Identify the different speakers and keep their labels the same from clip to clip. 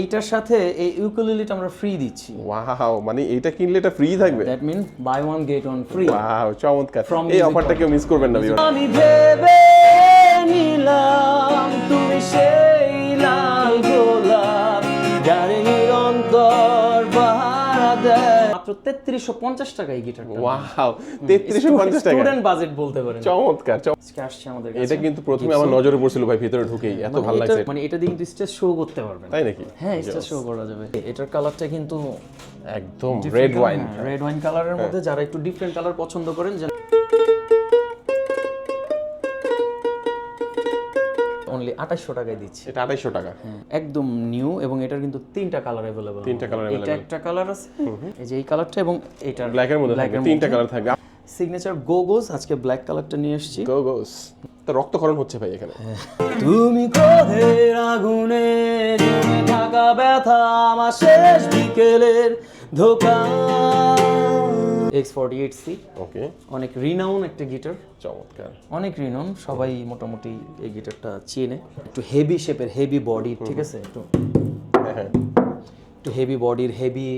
Speaker 1: এইটার সাথে এই ইউকুলেলিটা আমরা ফ্রি দিচ্ছি।
Speaker 2: ওয়াও মানে এটা কিনলে এটা ফ্রি থাকবে?
Speaker 1: That mean buy one get one free
Speaker 2: wow চমৎকার। এই অফারটা কেউ মিস করবেন না।
Speaker 1: আমি ভেবে নিলাম তুমি সেই তেত্রিশশো পঞ্চাশ টাকা এই গিটারটা
Speaker 2: ওয়াও তেত্রিশশো পঞ্চাশ টাকা।
Speaker 1: স্টুডেন্ট বাজেট বলতে পারেন।
Speaker 2: চমৎকার চম-
Speaker 1: আসছে আমাদের
Speaker 2: এটা কিন্তু প্রথমে আমার নজরে পড়ছিল ভাই ভিতরে ঢুকেই এত
Speaker 1: মানে
Speaker 2: ভালো লাগছে।
Speaker 1: মানে এটা দিয়ে কিন্তু স্টেজ শো করতে পারবেন।
Speaker 2: তাই নাকি?
Speaker 1: হ্যাঁ স্টেজ শো করা যাবে। এটার কালারটা কিন্তু
Speaker 2: একদম রেড ওয়াইন
Speaker 1: রেড ওয়াইন কালারের মধ্যে যারা একটু ডিফারেন্ট কালার পছন্দ করেন অনলি আঠাশশো টাকায় দিচ্ছি।
Speaker 2: এটা আড়াইশো টাকা।
Speaker 1: হ্যাঁ, একদম নিউ এবং এটার কিন্তু তিনটা কালার অ্যাভেলেবল
Speaker 2: তিনটা colour
Speaker 1: এটা একটা কালার আছে। এই যে এই কালারটা এবং এটার
Speaker 2: ব্ল্যাকের মধ্যে তিনটা কালার থাকবে।
Speaker 1: সিগনেচার গোগোস আজকে ব্ল্যাক কালারটা নিয়ে এসেছি।
Speaker 2: গো গোস তো রক্তকরণ হচ্ছে ভাই এখানে।
Speaker 1: তুমি ক্রোধের আগুনে থাকা ব্যথা আমার শেষ বিকেলের ধোকা। X forty eight C
Speaker 2: okay
Speaker 1: অনেক রিনাউন একটা গিটার
Speaker 2: চমৎকার।
Speaker 1: অনেক রিনাউন সবাই মোটামুটি এই গিটারটা চেনে। একটু হেভি শেপের হেভি বডি ঠিক আছে? একটু
Speaker 2: হ্যাঁ হ্যাঁ।
Speaker 1: একটু হেভি বডির হেভি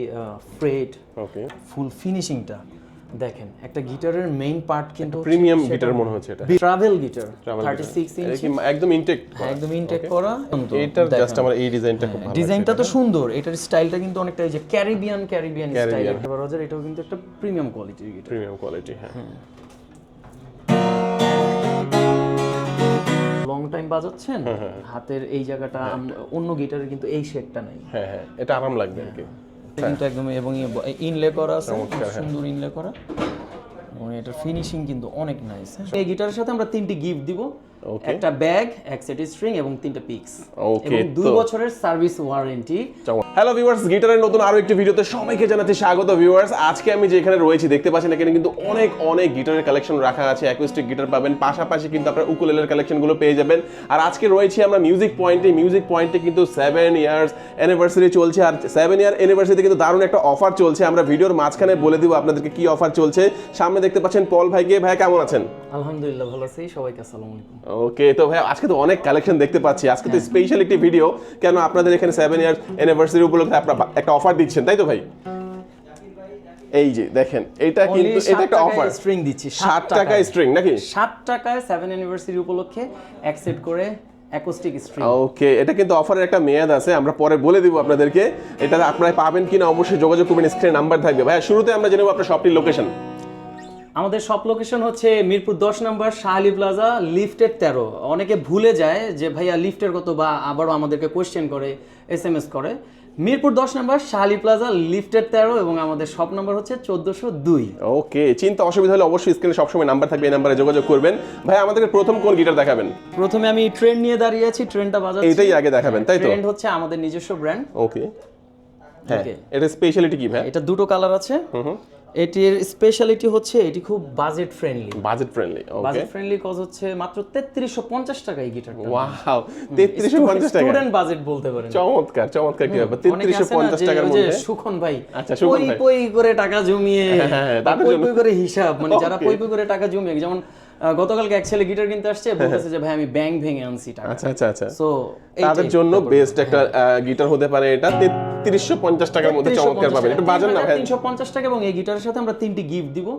Speaker 1: ফ্রেড
Speaker 2: ওকে
Speaker 1: ফুল ফিনিশিংটা দেখেন একটা গিটারের মেইন পার্ট কিন্তু
Speaker 2: প্রিমিয়াম গিটার মনে হচ্ছে এটা।
Speaker 1: Travel guitar
Speaker 2: Travel
Speaker 1: thirty
Speaker 2: guitar।
Speaker 1: Six
Speaker 2: এটা
Speaker 1: ইঞ্চ
Speaker 2: একদম ইনটেক
Speaker 1: একদম ইনটেক করা
Speaker 2: এইটার জাস্ট আমার এই ডিজাইনটা খুব ভালো
Speaker 1: ডিজাইনটা তো সুন্দর এটার স্টাইলটা কিন্তু অনেকটা এই যে ক্যারিবিয়ান ক্যারিবিয়ান স্টাইল এবার হাজার এটাও কিন্তু একটা প্রিমিয়াম কোয়ালিটির গিটার।
Speaker 2: প্রিমিয়াম কোয়ালিটি হ্যাঁ।
Speaker 1: লং টাইম বাজাচ্ছেন হাতের এই জায়গাটা অন্য গিটারে কিন্তু এই শেপটা নাই।
Speaker 2: হ্যাঁ হ্যাঁ এটা আরাম লাগবে আর কি।
Speaker 1: এটা কিন্তু একদম এবং ইনলে করা আছে
Speaker 2: হ্যাঁ।
Speaker 1: সুন্দর ইনলে করা এবং এটার ফিনিশিং কিন্তু অনেক নাইস এই গিটারের সাথে আমরা তিনটি গিফট দিব. একটা ব্যাগ এক সেট স্ট্রিং এবং তিনটা পিক্স এবং দুই বছরের সার্ভিস ওয়ারেন্টি
Speaker 2: হ্যালো ভিউয়ার্স গিটারের নতুন আরও একটি ভিডিওতে সবাইকে জানাতে স্বাগত ভিউয়ার্স আজকে আমি যেখানে রয়েছি দেখতে পাচ্ছেন এখানে কিন্তু অনেক অনেক গিটারের কালেকশন রাখা আছে। অ্যাকুস্টিক গিটার পাবেন পাশাপাশি কিন্তু আপনারা উকুলেলের কালেকশনগুলো পেয়ে যাবেন। আর আজকে রয়েছি আমরা মিউজিক পয়েন্টে মিউজিক পয়েন্টে কিন্তু সেভেন ইয়ার্স অ্যানিভার্সারি চলছে। আর সেভেন ইয়ার অ্যানিভার্সারিতে কিন্তু দারুণ একটা অফার চলছে। আমরা ভিডিওর মাঝখানে বলে দিব আপনাদেরকে কি অফার চলছে। সামনে দেখতে পাচ্ছেন পল ভাইকে। ভাই কেমন আছেন?
Speaker 1: আলহামদুলিল্লাহ ভালো আছি। সবাইকে আসসালামু আলাইকুম।
Speaker 2: ওকে তো ভাই আজকে তো অনেক কালেকশন দেখতে পাচ্ছি। আজকে তো স্পেশাল একটি ভিডিও কেন আপনাদের এখানে সেভেন ইয়ার্স অ্যানিভার্সারি উপলক্ষে আপনারা একটা অফার দিচ্ছেন তাই তো ভাই? এই যে দেখেন এটা কিন্তু এটা একটা অফার
Speaker 1: স্ট্রিং দিচ্ছি
Speaker 2: ষাট টাকা স্ট্রিং নাকি?
Speaker 1: সাত টাকায় সেভেন অ্যানিভার্সারি উপলক্ষে অ্যাকসেপ্ট করে অ্যাকোস্টিক স্ট্রিং
Speaker 2: ওকে এটা কিন্তু অফারের একটা মেয়াদ আছে আমরা পরে বলে দিব আপনাদেরকে। এটা আপনারা পাবেন কিনা অবশ্যই যোগাযোগ করবেন স্ক্রিনে নাম্বার থাকবে। ভাই শুরুতে আমরা জেনে নেব আপনার শপটির লোকেশন
Speaker 1: আমাদের সব লোকেশন হচ্ছে মিরপুর দশ নম্বর শাহালি প্লাজা লিফটের তেরো। অনেকে ভুলে যায় যে ভাইয়া লিফটের কত বা আবারও আমাদেরকে কোয়েশ্চেন করে এস এম এস করে। মিরপুর দশ নম্বর শাহালি প্লাজা লিফটের তেরো এবং আমাদের সব নম্বর হচ্ছে চোদ্দোশো দুই।
Speaker 2: ওকে চিন্তা অসুবিধা হলে অবশ্যই স্ক্রিনে সবসময় নাম্বার থাকবে এই নাম্বারে যোগাযোগ করবেন। ভাই আমাদেরকে প্রথম কোন গিটার দেখাবেন?
Speaker 1: প্রথমে আমি ট্রেন নিয়ে দাঁড়িয়ে আছি ট্রেনটা বাজাচ্ছি।
Speaker 2: এইটাই আগে দেখাবেন তাই তো?
Speaker 1: ট্রেন্ড হচ্ছে আমাদের নিজস্ব ব্র্যান্ড
Speaker 2: ওকে হ্যাঁ এটা স্পেশালিটি কি ভাই
Speaker 1: এটা দুটো কালার আছে। এটির স্পেশালিটি হচ্ছে এটি খুব budget friendly
Speaker 2: budget friendly okay
Speaker 1: budget friendly cause হচ্ছে মাত্র তেত্রিশশো পঞ্চাশ টাকা এই গিটারটা
Speaker 2: ওয়াও তেত্রিশশো পঞ্চাশ টাকা।
Speaker 1: স্টুডেন্ট বাজেট বলতে পারেন।
Speaker 2: চমৎকার চমৎকার কি ব্যাপার?
Speaker 1: অনেকে
Speaker 2: তেত্রিশশো
Speaker 1: আছে না
Speaker 2: পঞ্চাশ
Speaker 1: যে
Speaker 2: টাকার মধ্যে?
Speaker 1: সুখন ভাই
Speaker 2: আচ্ছা, সুখন ভাই।
Speaker 1: পই করে টাকা জমিয়ে
Speaker 2: হ্যাঁ,
Speaker 1: বা
Speaker 2: তাদের
Speaker 1: পই পই করে হিসাব মানে যারা. পই পই করে টাকা জমিয়ে যেমন গতকালকে এক ছেলে গিটার কিনতে আসছে বলতেছে যে ভাই আমি ব্যাংক ভেঙে আনছি টাকা।
Speaker 2: আচ্ছা আচ্ছা আচ্ছা।
Speaker 1: সো
Speaker 2: তাদের জন্য বেস্ট একটা গিটার হতে পারে এটা। তেত্রিশশো পঞ্চাশ টাকার মধ্যে চমৎকার পাবেন। একটু বাজার না ভাই।
Speaker 1: তিনশো পঞ্চাশ টাকা এবং এই গিটারের সাথে আমরা তিনটি গিফট দিব।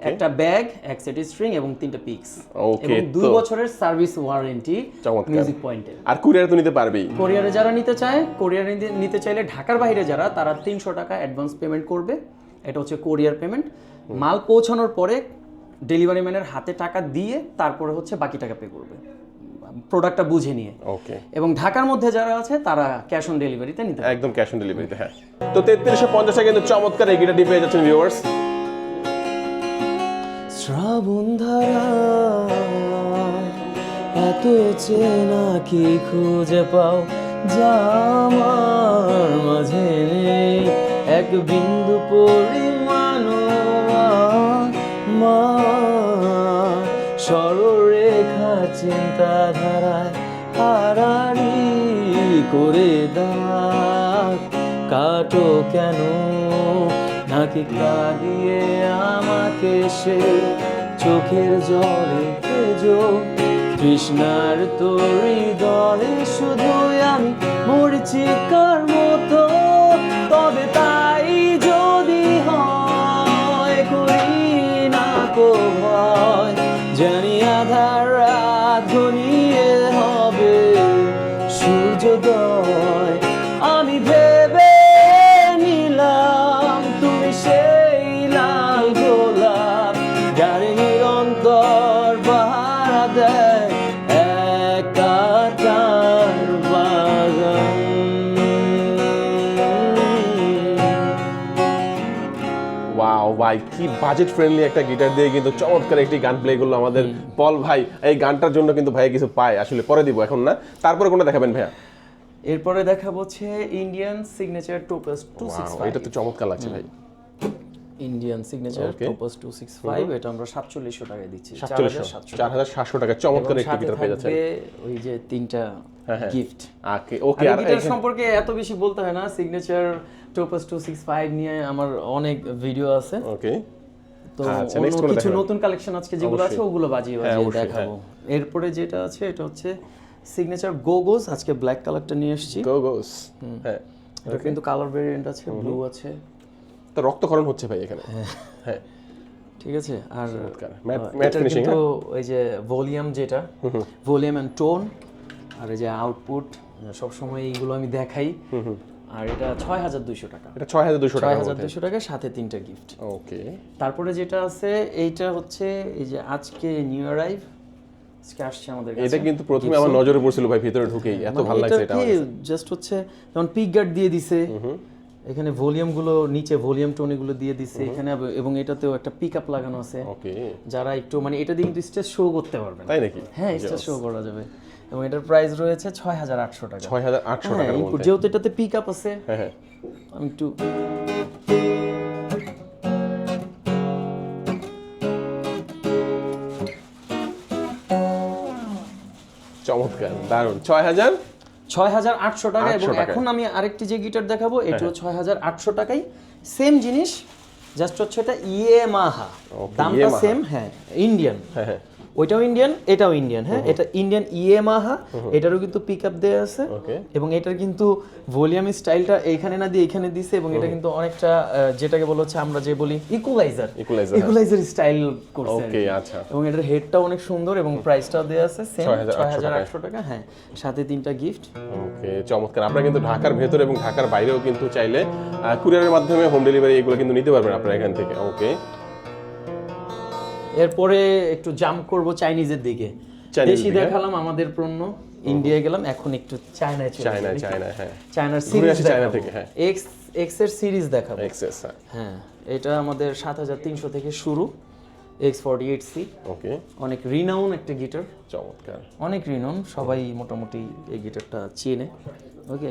Speaker 1: একটা ব্যাগ এক সেট স্ট্রিং এবং তিনটা পিক্স এবং দুই বছরের সার্ভিস ওয়ারেন্টি মিউজিক পয়েন্টের
Speaker 2: আর কুরিয়ার তো নিতে পারবেই।
Speaker 1: কোরিয়ারে যারা নিতে চায় কোরিয়ারে নিতে- নিতে চাইলে ঢাকার বাইরে যারা তারা তিনশো টাকা অ্যাডভান্স পেমেন্ট করবে। এটা হচ্ছে কোরিয়ার পেমেন্ট মাল পৌঁছানোর পরে ডেলিভারি ম্যানের হাতে টাকা দিয়ে তারপরে হচ্ছে বাকি টাকা পে করবে। প্রোডাক্টটা বুঝে নিয়ে।
Speaker 2: ওকে
Speaker 1: এবং ঢাকার মধ্যে যারা আছে তারা ক্যাশ অন ডেলিভারিতে নিতে পারবে।
Speaker 2: একদম ক্যাশ অন ডেলিভারিতে হ্যাঁ। তো তেত্রিশশো পঞ্চাশ টাকা কিন্তু চমৎকার এই গিটারটি পেয়ে যাচ্ছেন ভিউয়ার্স
Speaker 1: শ্রাবণ ধারা এত চেনা কি খুঁজে পাও? যা আমার মাঝে এক বিন্দু পরিমাণ চিন্তাধারায় হারারি করে দাগ কাটো কেন? নাকি কাঁদিয়ে আমাকে সে চোখের জলে তেজো তৃষ্ণার তোর হৃদয়ে শুধু আমি মরিচিকার মতো? তবে তাই যদি হয়, করি না কো ভয়। জানি ঘনিয়ে হবে সূর্যোদয়।
Speaker 2: ভাই কি বাজেট ফ্রেন্ডলি একটা গিটার দিয়ে কিন্তু চমৎকার একটি গান প্লে করল আমাদের পল ভাই। এই গানটার জন্য কিন্তু ভাই কিছু পায় আসলে পরে দিব এখন না। তারপরে কোনটা দেখাবেন ভাইয়া?
Speaker 1: এরপরে দেখাবো হচ্ছে Indian signature topaz two six
Speaker 2: এটা তো চমৎকার লাগছে ভাই।
Speaker 1: Indian signature. Topaz two six five এটা আমরা সাতচল্লিশশো টাকায় দিচ্ছি।
Speaker 2: সাতচল্লিশশো।
Speaker 1: 4700
Speaker 2: চার হাজার সাতশো টাকা চমৎকার একটি গিটার পেয়ে
Speaker 1: থাকবে ওই যে তিনটা। গিফট
Speaker 2: ওকে
Speaker 1: আর
Speaker 2: ওকে আর
Speaker 1: সম্পর্কে এত বেশি বলতে হয় না signature topaz two six five নিয়ে আমার অনেক ভিডিও আছে।
Speaker 2: ওকে
Speaker 1: তো
Speaker 2: আচ্ছা,
Speaker 1: কিছু নতুন কালেকশন আজকে যেগুলো আছে ওগুলো বাজিয়ে
Speaker 2: হ্যাঁ,
Speaker 1: বাজিয়ে দেখাবো। এরপরে যেটা আছে এটা হচ্ছে সিগনেচার গোগোস আজকে ব্ল্যাক কালারটা নিয়ে এসেছি।
Speaker 2: গো গোস হ্যাঁ
Speaker 1: এটা কিন্তু কালার ভেরিয়েন্ট আছে ব্লু আছে।
Speaker 2: তো রক্তক্ষরণ হচ্ছে ভাই এখানে। হ্যাঁ।
Speaker 1: ঠিক আছে আর এটার
Speaker 2: finishing,
Speaker 1: কিন্তু ওই যে ভলিউম যেটা ভলিউম এন্ড টোন আর এই যে আউটপুট সবসময় এইগুলো আমি দেখাই। আর এটা ছয় হাজার দুইশো টাকা।
Speaker 2: এটা ছয় হাজার টাকা
Speaker 1: হাজার দুইশো টাকা সাথে তিনটা গিফট
Speaker 2: ওকে
Speaker 1: তারপরে যেটা আছে এইটা হচ্ছে এই যে আজকে নিউ অ্যারাইভ আজকে আসছে আমাদের কাছে।
Speaker 2: এটা কিন্তু প্রথমে আমার নজরে পড়ছিল ভাই ভিতরে ঢুকেই। এত ভালো লাগছে এটা
Speaker 1: জাস্ট হচ্ছে যেমন পিক গার্ড দিয়ে দিছে। এখানে ভলিউমগুলো নিচে ভলিউম টোন এগুলো দিয়ে দিছে। এখানে এবং এটাতেও একটা পিক আপ লাগানো আছে।
Speaker 2: ওকে
Speaker 1: যারা একটু মানে এটা দিয়ে কিন্তু স্টেজ শো করতে পারবেন
Speaker 2: তাই নাকি?
Speaker 1: হ্যাঁ স্টেজ শো করা যাবে। এবং এটার প্রাইস রয়েছে ছয় হাজার আটশো টাকা।
Speaker 2: ছয় হাজার আটশো
Speaker 1: হ্যাঁ
Speaker 2: মধ্যে।
Speaker 1: যেহেতু এটাতে পিক আপ আছে
Speaker 2: হ্যাঁ হ্যাঁ।
Speaker 1: আমি একটু
Speaker 2: চমৎকার দারুণ। ছয় হাজার
Speaker 1: ছয় হাজার আটশো টাকা। এবং এখন আমি আরেকটি যে গিটার দেখাবো
Speaker 2: হ্যাঁ।
Speaker 1: এটাও ছয় হাজার আটশো টাকাই। সেম জিনিস জাস্ট হচ্ছে এটা ইয়েমাহা দামটা। সেম হ্যাঁ ইন্ডিয়ান
Speaker 2: হ্যাঁ হ্যাঁ।
Speaker 1: ওইটাও ইন্ডিয়ান এটাও ইন্ডিয়ান হ্যাঁ? এটা ইন্ডিয়ান ইয়েমাহা এটারও কিন্তু পিক আপ দেওয়া আছে এবং এটার কিন্তু ভলিউম স্টাইলটা এখানে না দিয়ে এখানে দিছে এবং এটা কিন্তু অনেকটা যেটাকে বলা হচ্ছে আমরা যে বলি ইকুলাইজার। ইকুলাইজার স্টাইল করছে
Speaker 2: ওকে আচ্ছা।
Speaker 1: এবং এটার হেডটা অনেক সুন্দর এবং প্রাইসটাও দেওয়া আছে সেম
Speaker 2: 6,800
Speaker 1: আটশো টাকা হ্যাঁ। সাথে তিনটা গিফট
Speaker 2: ওকে চমৎকার। আপনারা কিন্তু ঢাকার ভেতরে এবং ঢাকার বাইরেও কিন্তু চাইলে কুরিয়ারের মাধ্যমে হোম ডেলিভারি এগুলো কিন্তু নিতে পারবেন আপনারা এখান থেকে। ওকে।
Speaker 1: এরপরে একটু জাম্প করব চাইনিজের দিকে। দেশি দেখালাম আমাদের পণ্য ইন্ডিয়া গেলাম এখন একটু চায়নায় চলে
Speaker 2: চায়না চায়না হ্যাঁ।
Speaker 1: চায়নার সিরিজ
Speaker 2: আসি চায়না থেকে, হ্যাঁ।
Speaker 1: এক্স এক্সের সিরিজ দেখাবো।
Speaker 2: এক্সেস
Speaker 1: হ্যাঁ। এটা আমাদের সাত হাজার তিনশো থেকে শুরু X forty eight C
Speaker 2: okay.
Speaker 1: অনেক রিনাউন একটা গিটার।
Speaker 2: চমৎকার।
Speaker 1: অনেক রিনাউন সবাই মোটামুটি এই গিটারটা চেনে। ওকে।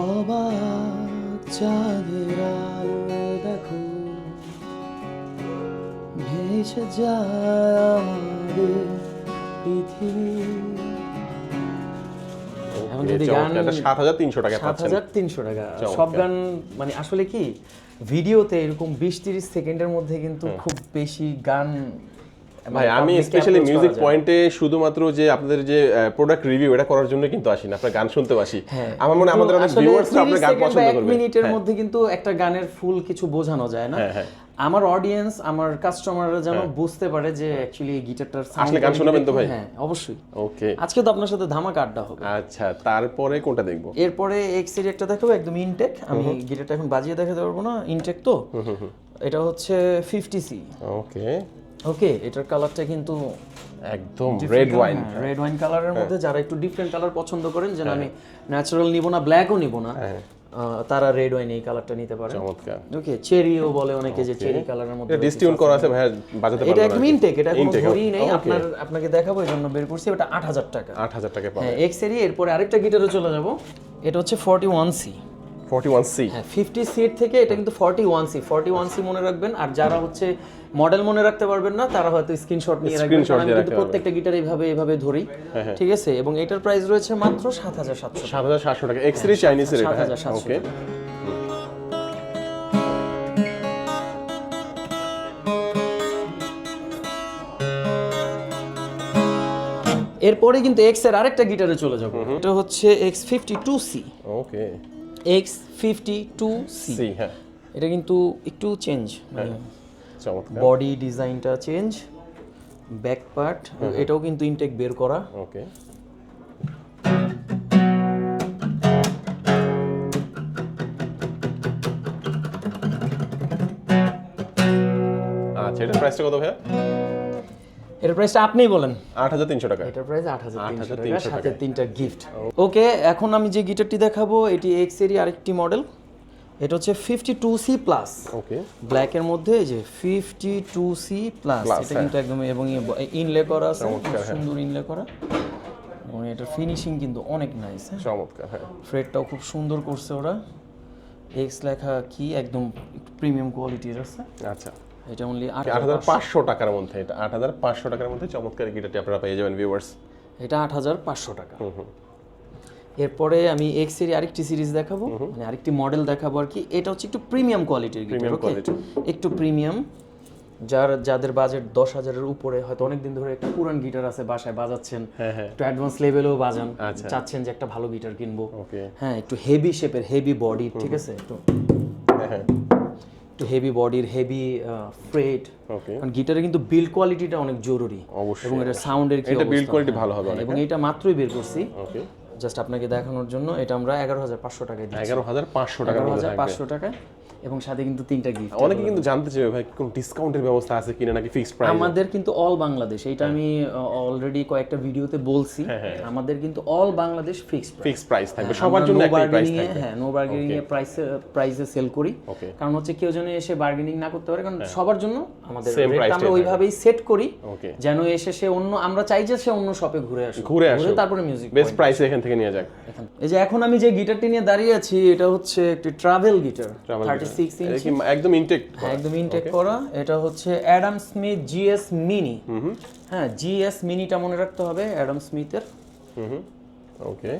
Speaker 1: অবাক চাঁদের আলো দেখো ভেসে যায় আমাদের পৃথিবী। এখন যদি গান
Speaker 2: সাত হাজার তিনশো টাকা
Speaker 1: সাত হাজার তিনশো টাকা। সব গান মানে আসলে কি ভিডিওতে এরকম বিশ তিরিশ সেকেন্ডের মধ্যে কিন্তু খুব বেশি গান
Speaker 2: ভাই আমি স্পেশালি মিউজিক পয়েন্টে শুধুমাত্র যে আপনাদের যে প্রোডাক্ট রিভিউ এটা করার জন্য কিন্তু আসি না। আপনার গান শুনতে আসি।
Speaker 1: হ্যাঁ,
Speaker 2: আমার মনে আমাদের অনেক
Speaker 1: আসলে
Speaker 2: ভিউয়ার্সরা আপনার গান পছন্দ করবে।
Speaker 1: মিনিটের
Speaker 2: হ্যাঁ,
Speaker 1: মধ্যে কিন্তু একটা গানের ফুল কিছু বোঝানো যায় না।
Speaker 2: হ্যাঁ।
Speaker 1: আমার অডিয়েন্স আমার কাস্টমাররা যেন বুঝতে পারে যে অ্যাকচুয়ালি গিটারটার
Speaker 2: আসলে গান শোনাবেন তো ভাই?
Speaker 1: হ্যাঁ অবশ্যই।
Speaker 2: ওকে
Speaker 1: আজকে তো আপনার সাথে ধামাকা আড্ডা হবে।
Speaker 2: আচ্ছা তারপরে কোনটা দেখব?
Speaker 1: এরপরে এক্সের একটা দেখাবো একদম ইনটেক আমি গিটারটা এখন বাজিয়ে দেখাতে পারব না ইনটেক তো। এটা হচ্ছে ফিফটি সি
Speaker 2: ওকে
Speaker 1: ওকে এটার কালারটা কিন্তু
Speaker 2: একদম রেড ওয়াইন
Speaker 1: রেড ওয়াইন কালারের। মধ্যে যারা একটু ডিফারেন্ট কালার পছন্দ করেন যেন আমি ন্যাচারাল নিব না ব্ল্যাকও নিব না
Speaker 2: হ্যাঁ।
Speaker 1: তারা রেড ওয়াইন এই কালারটা নিতে পারে
Speaker 2: চমৎকার।
Speaker 1: ওকে চেরিও বলে অনেকে যে চেরি কালারের মধ্যে
Speaker 2: এটা ডিসটিউন করা আছে ভাইয়া বাজাতে
Speaker 1: এটা
Speaker 2: পারবেন
Speaker 1: একদম ইনটেক এটা কোনো ধরি নেই আপনার আপনাকে দেখাবো এই জন্য বের করছি এটা আট হাজার টাকা।
Speaker 2: আট হাজার টাকা পাবেন।
Speaker 1: হ্যাঁ এক্স এরই এরপরে আরেকটা গিটারে চলে যাব এটা হচ্ছে forty one C
Speaker 2: forty one C
Speaker 1: হ্যাঁ ফিফটি সিট থেকে এটা কিন্তু forty one C forty one C মনে রাখবেন আর যারা হচ্ছে মডেল মনে রাখতে পারবেন না তারা হয়তো স্ক্রিনশট নিয়ে রাখবেন। আমি কিন্তু প্রত্যেকটা গিটার এইভাবে এইভাবে ধরি। ঠিক আছে? এবং এটার প্রাইস রয়েছে মাত্র
Speaker 2: 7700 7700 টাকা। এক্স রে চাইনিজ
Speaker 1: এরপরে কিন্তু এক্সের আরেকটা গিটারে চলে যাব। এটা হচ্ছে X fifty two C
Speaker 2: okay
Speaker 1: X fifty two C এটা কিন্তু একটু চেঞ্জ
Speaker 2: চমৎকার।
Speaker 1: বডি ডিজাইনটা চেঞ্জ ব্যাক পার্ট এটাও কিন্তু ইনটেক বের করা।
Speaker 2: ওকে আচ্ছা এটার প্রাইসটা কত ভাইয়া?
Speaker 1: এটার প্রাইসটা আপনিই বলেন।
Speaker 2: আট হাজার তিনশো টাকা।
Speaker 1: এটার প্রাইস আট হাজার তিনশো
Speaker 2: 8,300
Speaker 1: টাকা। সাথে তিনটা গিফট ওকে এখন আমি যে গিটারটি দেখাবো এটি এক্স এরই আরেকটি মডেল এটা হচ্ছে fifty two C plus
Speaker 2: okay
Speaker 1: ব্ল্যাকের মধ্যে এই যে ফিফটি টু সি প্লাস এটা
Speaker 2: হ্যাঁ।
Speaker 1: কিন্তু একদম এবং ইনলে করা আছে
Speaker 2: হ্যাঁ।
Speaker 1: সুন্দর ইনলে করা। এবং এটার ফিনিশিং কিন্তু অনেক নাইস হ্যাঁ।
Speaker 2: চমৎকার হ্যাঁ।
Speaker 1: ফ্রেডটাও খুব সুন্দর করছে ওরা। এক্স লেখা কি একদম প্রিমিয়াম কোয়ালিটির আছে।
Speaker 2: আচ্ছা।
Speaker 1: এটা অনলি আট
Speaker 2: হাজার পাঁচশো। টাকার মধ্যে এটা। আট হাজার পাঁচশো টাকার মধ্যে চমৎকার গিটারটি আপনারা পেয়ে যাবেন ভিউয়ার্স
Speaker 1: এটা আট হাজার পাঁচশো টাকা। এরপরে আমি এক্সের আরেকটি সিরিজ দেখাবো মানে আরেকটি মডেল দেখাবো আর কি। এটা হচ্ছে একটু প্রিমিয়াম কোয়ালিটির গিটার ওকে একটু প্রিমিয়াম যার যাদের বাজেট দশ হাজারের উপরে হয়তো অনেক দিন ধরে একটা পুরান গিটার আছে বাসায় বাজাচ্ছেন।
Speaker 2: হ্যাঁ হ্যাঁ।
Speaker 1: একটু অ্যাডভান্স লেভেলেও বাজান।
Speaker 2: আচ্ছা।
Speaker 1: চাচ্ছেন যে একটা ভালো গিটার কিনবো।
Speaker 2: ওকে
Speaker 1: হ্যাঁ একটু হেভি শেপের হেভি বডি ঠিক আছে? একটু
Speaker 2: হ্যাঁ হ্যাঁ।
Speaker 1: একটু হেভি বডির হেভি ফ্রেট
Speaker 2: ওকে
Speaker 1: কারণ গিটারে কিন্তু বিল্ড কোয়ালিটিটা অনেক জরুরি।
Speaker 2: অবশ্যই।
Speaker 1: এবং এটা সাউন্ডের কি
Speaker 2: এটা quality
Speaker 1: হ্যাঁ,
Speaker 2: ভালো হবে
Speaker 1: এবং এটা মাত্রই বের করছি।
Speaker 2: ওকে
Speaker 1: জাস্ট আপনাকে দেখানোর জন্য এটা আমরা এগারো হাজার পাঁচশো টাকায় দিচ্ছি।
Speaker 2: এগারো হাজার পাঁচশো টাকা
Speaker 1: এগারো হাজার পাঁচশো টাকায়। এবং সাথে কিন্তু তিনটা গিফট
Speaker 2: অনেকে কিন্তু জানতে চাইবে ভাই কোন ডিসকাউন্টের ব্যবস্থা আছে কিনা নাকি ফিক্সড প্রাইস
Speaker 1: আমাদের কিন্তু অল বাংলাদেশ এটা আমি অলরেডি কয়েকটা ভিডিওতে বলছি।
Speaker 2: হ্যাঁ,
Speaker 1: আমাদের কিন্তু all Bangladesh fixed
Speaker 2: fixed price থাকবে সবার জন্য একটাই প্রাইস থাকবে।
Speaker 1: হ্যাঁ নো বার্গেনিং এ প্রাইসে প্রাইসে সেল করি। কারণ হচ্ছে কেউ যেন এসে বার্গেনিং না করতে পারে কারণ সবার জন্য আমাদের
Speaker 2: হ্যাঁ।
Speaker 1: আমরা ওইভাবেই সেট করি। যেন এসে সে অন্য আমরা চাই যে সে অন্য শপে ঘুরে আসুক।
Speaker 2: ঘুরে আসুক।
Speaker 1: তারপরে মিউজিক
Speaker 2: বেস্ট প্রাইসে এখান থেকে নিয়ে যাক।
Speaker 1: এই যে এখন আমি যে গিটারটি নিয়ে দাঁড়িয়ে আছি এটা হচ্ছে একটি ট্রাভেল গিটার
Speaker 2: একদম ইনটেক
Speaker 1: একদম ইনটেক করা। এটা হচ্ছে অ্যাডাম স্মিথ জিএস মিনি হ্যাঁ জিএস মিনিটা মনে রাখতে হবে অ্যাডাম স্মিথের
Speaker 2: ওকে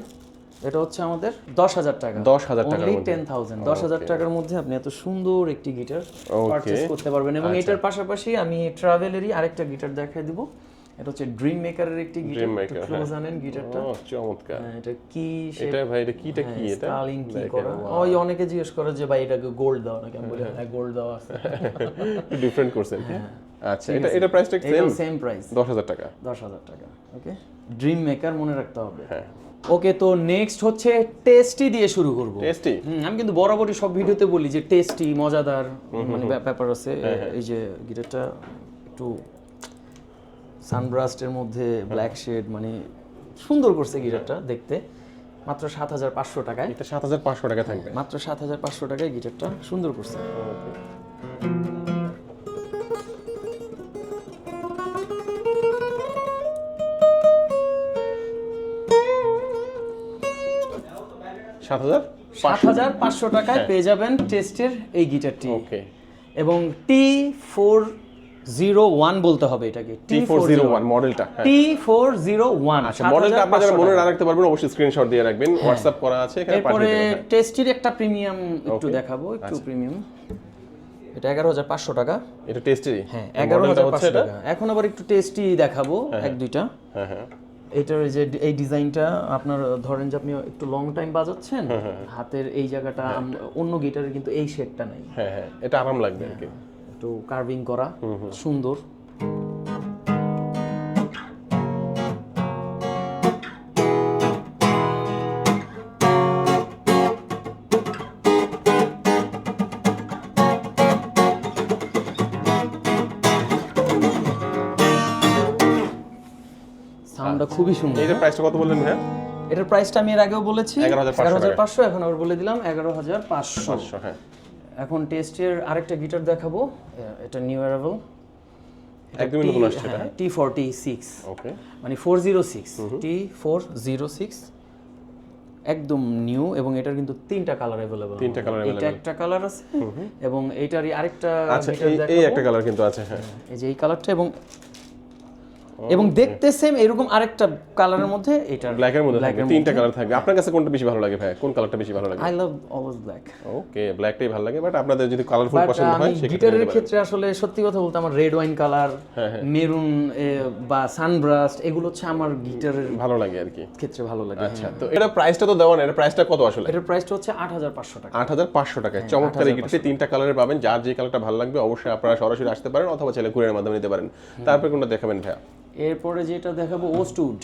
Speaker 1: এটা হচ্ছে আমাদের দশ হাজার টাকা।
Speaker 2: 10,000 টাকার
Speaker 1: অনলি
Speaker 2: মধ্যে।
Speaker 1: টেন থাউজেন্ড দশ হাজার টাকার মধ্যে আপনি এত সুন্দর একটি গিটার পারচেস করতে পারবেন। এবং
Speaker 2: আচ্ছা।
Speaker 1: এটার পাশাপাশি আমি ট্রাভেলেরই আরেকটা গিটার দেখাই দিব। এটা হচ্ছে ড্রিম মেকারের একটি গিটার। একটু ক্লোজ আনেন গিটারটা।
Speaker 2: ও চমৎকার।
Speaker 1: হ্যাঁ, এটা কি
Speaker 2: এটা ভাই এটা কিটা কি এটা?
Speaker 1: স্টার্লিং কি করা? ওই অনেকে জিজ্ঞেস করে যে ভাই এটাকে গোল্ড দাও নাকি? আমি বলি হ্যাঁ গোল্ড দেওয়া আছে।
Speaker 2: একটু ডিফারেন্ট করছেন আচ্ছা এটা এটা প্রাইসটা সেম
Speaker 1: সেম প্রাইস
Speaker 2: দশ হাজার টাকা।
Speaker 1: দশ হাজার টাকা ওকে ড্রিম মেকার মনে রাখতে হবে।
Speaker 2: হ্যাঁ।
Speaker 1: ওকে তো নেক্সট হচ্ছে টেস্টি দিয়ে শুরু করব।
Speaker 2: টেস্টি
Speaker 1: আমি কিন্তু বরাবরই সব ভিডিওতে বলি যে টেস্টি মজাদার মানে ব্যাপার আছে
Speaker 2: হ্যাঁ,
Speaker 1: এই যে গিটারটা একটু সানব্রাস্টের মধ্যে ব্ল্যাক শেড মানে সুন্দর করছে গিটারটা দেখতে। মাত্র সাত হাজার পাঁচশো টাকায়।
Speaker 2: এটা সাত হাজার পাঁচশো টাকা থাকবে।
Speaker 1: মাত্র সাত হাজার পাঁচশো টাকায় গিটারটা সুন্দর করছে।
Speaker 2: সাত হাজার?
Speaker 1: সাত হাজার পাঁচশো টাকায়
Speaker 2: হ্যাঁ।
Speaker 1: পেয়ে যাবেন টেস্টের এই গিটারটি।
Speaker 2: ওকে
Speaker 1: এবং টি ফোর জিরো ওয়ান বলতে হবে এটাকে।
Speaker 2: টি ফোর জিরো ওয়ান মডেলটা হ্যাঁ।
Speaker 1: টি ফোর জিরো ওয়ান
Speaker 2: আচ্ছা মডেলটা আপনারা যারা মনে না রাখতে পারবেন অবশ্যই স্ক্রিনশট দিয়ে রাখবেন। হোয়াটসঅ্যাপ করা আছে এখানে
Speaker 1: এরপরে
Speaker 2: দেবেন হ্যাঁ।
Speaker 1: টেস্টির একটা প্রিমিয়াম একটু
Speaker 2: আচ্ছা।
Speaker 1: দেখাবো একটু প্রিমিয়াম এটা এগারো হাজার পাঁচশো টাকা।
Speaker 2: এটা টেস্টেরই
Speaker 1: হ্যাঁ এগারো হাজার পাঁচশো টাকা। এখন আবার একটু টেস্টি দেখাবো এক দুইটা।
Speaker 2: হ্যাঁ হ্যাঁ।
Speaker 1: এটার যে এই ডিজাইনটা আপনার ধরেন যে আপনি একটু লং টাইম বাজাচ্ছেন
Speaker 2: হ্যাঁ,
Speaker 1: হাতের এই জায়গাটা অন্য গিটারে কিন্তু এই শেডটা নাই।
Speaker 2: হ্যাঁ হ্যাঁ। এটা আরাম লাগবে আর কি।
Speaker 1: একটু কার্ভিং করা সুন্দর। সাউন্ডটা খুবই সুন্দর।
Speaker 2: এইটার প্রাইসটা কত বললেন
Speaker 1: এটার প্রাইসটা আমি এর আগেও বলেছি এগারো হাজার পাঁচশো এখন আবার বলে দিলাম এগারো হাজার পাঁচশো।
Speaker 2: পাঁচশো হ্যাঁ।
Speaker 1: এখন টেস্টের আরেকটা গিটার দেখাবো। এটা নিউ অ্যারাইভেল
Speaker 2: একদমই নতুন আসছে এটা।
Speaker 1: টি ফোরটি সিক্স
Speaker 2: ওকে
Speaker 1: মানে four zero six T four zero six একদম নিউ এবং এটার কিন্তু তিনটা কালার অ্যাভেলেবল
Speaker 2: তিনটা colour
Speaker 1: এটা একটা কালার আছে এবং এইটারই আরেকটা
Speaker 2: আচ্ছা এই এই একটা কালার কিন্তু আছে হ্যাঁ।
Speaker 1: এই যে এই কালারটা এবং এবং দেখতে সেম এরকম আরেকটা কালারের মধ্যে এটা
Speaker 2: ব্ল্যাকের মধ্যে থাকবে। তিনটা কালার থাকবে। আপনার কাছে কোনটা বেশি ভালো লাগে ভাই? কোন কালারটা বেশি ভালো লাগে?
Speaker 1: I love always black
Speaker 2: okay ব্ল্যাকটাই ভালো লাগে বাট আপনাদের যদি কালারফুল পছন্দ হয় সেক্ষেত্রে
Speaker 1: গিটারের ক্ষেত্রে আসলে সত্যি কথা বলতে আমার রেড ওয়াইন কালার
Speaker 2: হ্যাঁ,
Speaker 1: মেরুন বা সানব্রাস্ট এগুলো হচ্ছে আমার গিটারের
Speaker 2: ভালো লাগে আর কি।
Speaker 1: ক্ষেত্রে ভালো লাগে
Speaker 2: আচ্ছা তো এটা প্রাইসটা তো দেওয়া না এটা প্রাইসটা কত আসলে?
Speaker 1: এটার প্রাইসটা হচ্ছে আট হাজার পাঁচশো টাকা।
Speaker 2: আট হাজার পাঁচশো টাকায়। চমৎকার এই গিটারটি তিনটা কালারের পাবেন। যার যে কালারটা ভালো লাগবে অবশ্যই আপনারা সরাসরি আসতে পারেন অথবা ছেলে কুরিয়ারের মাধ্যমে নিতে পারেন। তারপরে কোনটা দেখাবেন ভাইয়া?
Speaker 1: এরপরে যেটা দেখাবো ওস্টুড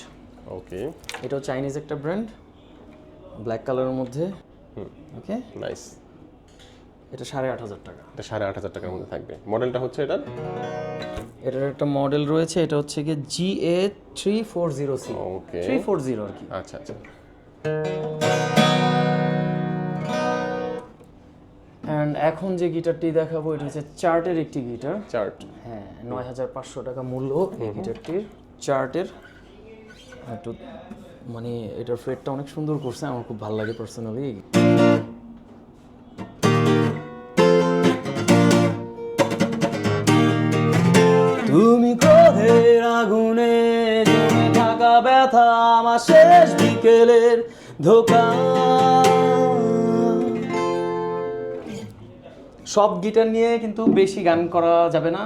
Speaker 2: ওকে।
Speaker 1: এটা চাইনিজ একটা ব্র্যান্ড ব্ল্যাক কালারের মধ্যে। ওকে?
Speaker 2: নাইস।
Speaker 1: এটা সাড়ে আট হাজার টাকা।
Speaker 2: এটা সাড়ে আট হাজার টাকার মধ্যে থাকবে। মডেলটা হচ্ছে এটা?
Speaker 1: এটার একটা মডেল রয়েছে এটা হচ্ছে গিয়ে G A three four zero C
Speaker 2: okay
Speaker 1: three four zero আর কি।
Speaker 2: আচ্ছা আচ্ছা।
Speaker 1: অ্যান্ড এখন যে গিটারটি দেখাবো এটা হচ্ছে চার্টের একটি গিটার।
Speaker 2: চার্ট।
Speaker 1: হ্যাঁ নয় হাজার পাঁচশো টাকা মূল্য এই গিটারটির। চার্টের। একটু মানে এটার ফ্রেটটা অনেক সুন্দর করছে আমার খুব ভালো লাগে পার্সোনালি তুমি ক্রোধের আগুনে জমে থাকা ব্যথা আমার শেষ বিকেলের ধোকা। সব গিটার নিয়ে কিন্তু বেশি গান করা যাবে না